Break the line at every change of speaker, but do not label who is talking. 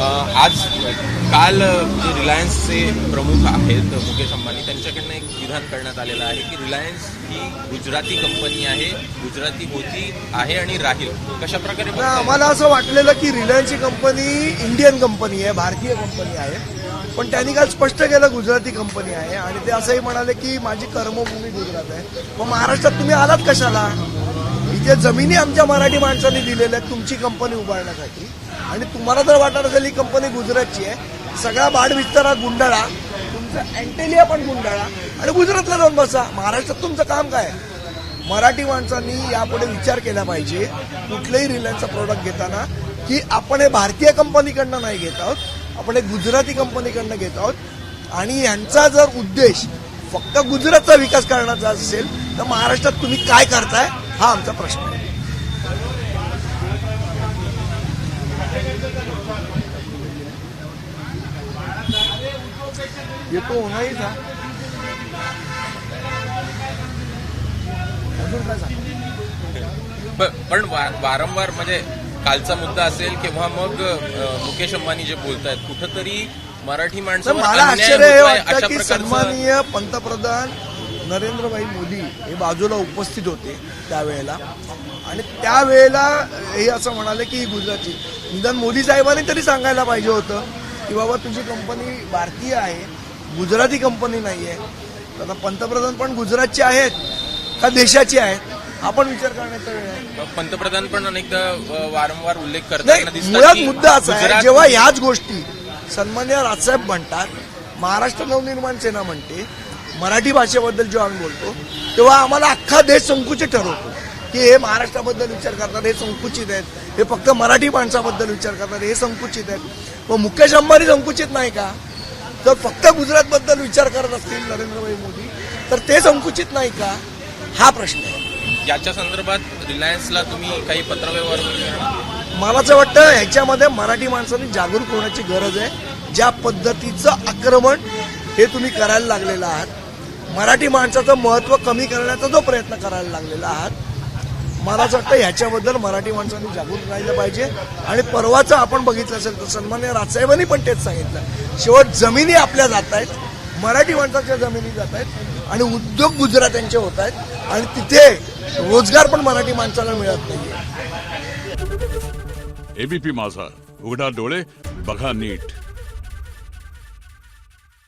आज काल जे रिलायन्सचे प्रमुख आहेत मुकेश अंबानी त्यांच्याकडनं एक विधान करण्यात आलेलं आहे की रिलायन्स ही गुजराती कंपनी आहे गुजराती होती आहे आणि राहील. कशा प्रकारे
आम्हाला असं वाटलेलं की रिलायन्सची कंपनी इंडियन कंपनी आहे भारतीय कंपनी आहे. पण त्यांनी काल स्पष्ट केलं गुजराती कंपनी आहे. आणि ते असंही म्हणाले की माझी कर्मभूमी गुजरात आहे. मग महाराष्ट्रात तुम्ही आलात कशाला? इथे जमिनी आमच्या मराठी माणसांनी दिलेल्या आहेत. तुमची कंपनी उभारण्यासाठी. आणि तुम्हाला जर वाटत असेल ही कंपनी गुजरातची आहे. सगळा बाड विस्तारा गुंडाळा. तुमचा अँटेलिया पण गुंडाळा. आणि गुजरातला जाऊन बसा. महाराष्ट्रात तुमचं काम काय आहे? मराठी माणसांनी यापुढे विचार केला पाहिजे कुठलंही रिलायन्सचा प्रोडक्ट घेताना की आपण हे भारतीय कंपनीकडनं नाही घेत आहोत. आपण हे गुजराती कंपनीकडनं घेत आहोत. आणि यांचा जर उद्देश फक्त गुजरातचा विकास करण्याचा असेल तर महाराष्ट्रात तुम्ही काय करताय? हा आमचा प्रश्न. आहे येतो नाही का अजून काय सांग?
प- पण वारंवार म्हणजे कालचा मुद्दा असेल किंवा मग मुकेश अंबानी जे बोलतायत कुठंतरी मराठी माणसावर
मला आश्चर्य सन्माननीय पंतप्रधान नरेंद्रभाई मोदी हे बाजूला उपस्थित होते त्यावेळेला. आणि त्यावेळेला हे असं म्हणाले की ही गुजरातची निदान मोदी साहेबांनी तरी सांगायला पाहिजे होतं की बाबा तुझी कंपनी भारतीय आहे गुजराती कंपनी नाही आहे. तर आता पंतप्रधान पण गुजरातचे आहेत का देशाची आहेत? आपण विचार करण्याचा वेळ आहे.
पंतप्रधान पण अनेकदा वारंवार उल्लेख दिसतात
मुळात मुद्दा असा आहे जेव्हा ह्याच गोष्टी सन्मान्य राजसाहेब म्हणतात महाराष्ट्र नवनिर्माण सेना म्हणते मराठी भाषेबद्दल जेव्हा आम्ही बोलतो तेव्हा आम्हाला अख्खा देश संकुचित ठरवतो. की हे महाराष्ट्राबद्दल विचार करतात हे संकुचित आहेत. हे फक्त मराठी माणसाबद्दल विचार करतात हे संकुचित आहेत. मग मुकेश अंबानी संकुचित नाही का? तर फक्त गुजरातबद्दल विचार करत असतील नरेंद्रभाई मोदी तर ते संकुचित नाही का? हा प्रश्न आहे.
याच्या संदर्भात रिलायन्सला तुम्ही काही पत्रव्यवहार?
मला असं वाटतं ह्याच्यामध्ये मराठी माणसांनी जागरूक होण्याची गरज आहे. ज्या पद्धतीचं आक्रमण हे तुम्ही करायला लागलेलं आहात मराठी माणसाचं महत्त्व कमी करण्याचा जो प्रयत्न करायला लागलेला आहात मला असं वाटतं ह्याच्याबद्दल मराठी माणसांनी जागृत राहिलं पाहिजे. आणि परवाचं आपण बघितलं असेल तर सन्मान्य राजसाहेबांनी पण तेच सांगितलं. शेवट जमिनी आपल्या जात आहेत मराठी माणसाच्या जमिनी जात आहेत आणि उद्योग गुजरात्यांचे होत आहेत आणि तिथे रोजगार पण मराठी माणसाला मिळत नाही
एबीपी माझा उघडा डोळे बघा नीट.